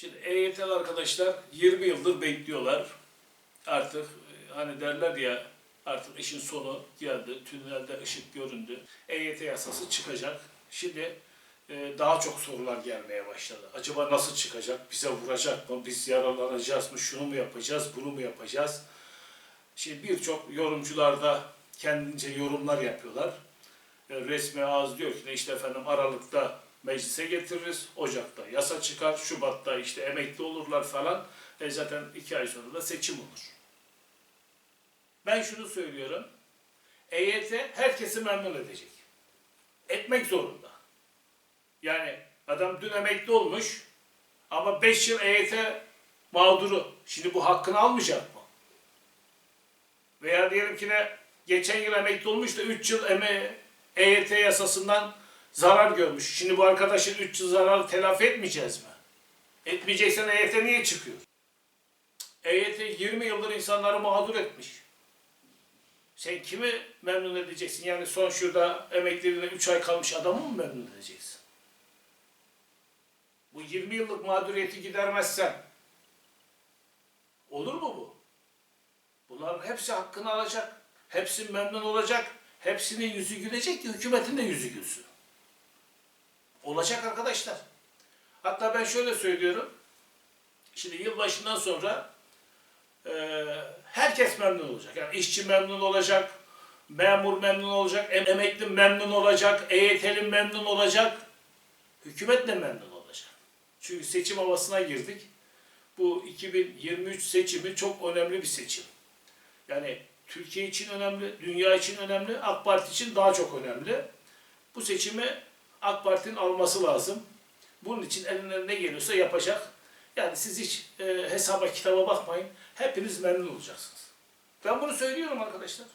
Şimdi EYT'li arkadaşlar 20 yıldır bekliyorlar. Artık e, hani derler ya artık işin sonu geldi. Tünelde ışık göründü. EYT yasası çıkacak. Şimdi e, daha çok sorular gelmeye başladı. Acaba nasıl çıkacak? Bize vuracak mı? Biz yaralanacağız mı? Şunu mu yapacağız? Bunu mu yapacağız? Şimdi birçok yorumcular da kendince yorumlar yapıyorlar. E, resmi ağız diyor ki işte efendim Aralık'ta meclise getiririz, Ocak'ta yasa çıkar, Şubat'ta işte emekli olurlar falan. E zaten iki ay sonra da seçim olur. Ben şunu söylüyorum. EYT herkesi memnun edecek. Etmek zorunda. Yani adam dün emekli olmuş ama 5 yıl EYT mağduru. Şimdi bu hakkını almayacak mı? Veya diyelim ki ne geçen yıl emekli olmuş da 3 yıl EYT yasasından zarar görmüş. Şimdi bu arkadaşın 3 yıl zararı telafi etmeyeceğiz mi? Etmeyeceksen EYT niye çıkıyor? EYT 20 yıldır insanları mağdur etmiş. Sen kimi memnun edeceksin? Yani son şurada emekliliğine 3 ay kalmış adamı mı memnun edeceksin? Bu 20 yıllık mağduriyeti gidermezsen olur mu bu? Bunların hepsi hakkını alacak. Hepsi memnun olacak. Hepsinin yüzü gülecek ki hükümetin de yüzü gülsün. Olacak arkadaşlar. Hatta ben şöyle söylüyorum. Şimdi yılbaşından sonra e, herkes memnun olacak. Yani işçi memnun olacak, memur memnun olacak, em- emekli memnun olacak, EYT'li memnun olacak, hükümet de memnun olacak. Çünkü seçim havasına girdik. Bu 2023 seçimi çok önemli bir seçim. Yani Türkiye için önemli, dünya için önemli, AK Parti için daha çok önemli. Bu seçimi AK Parti'nin alması lazım. Bunun için elinden ne geliyorsa yapacak. Yani siz hiç e, hesaba kitaba bakmayın. Hepiniz memnun olacaksınız. Ben bunu söylüyorum arkadaşlar.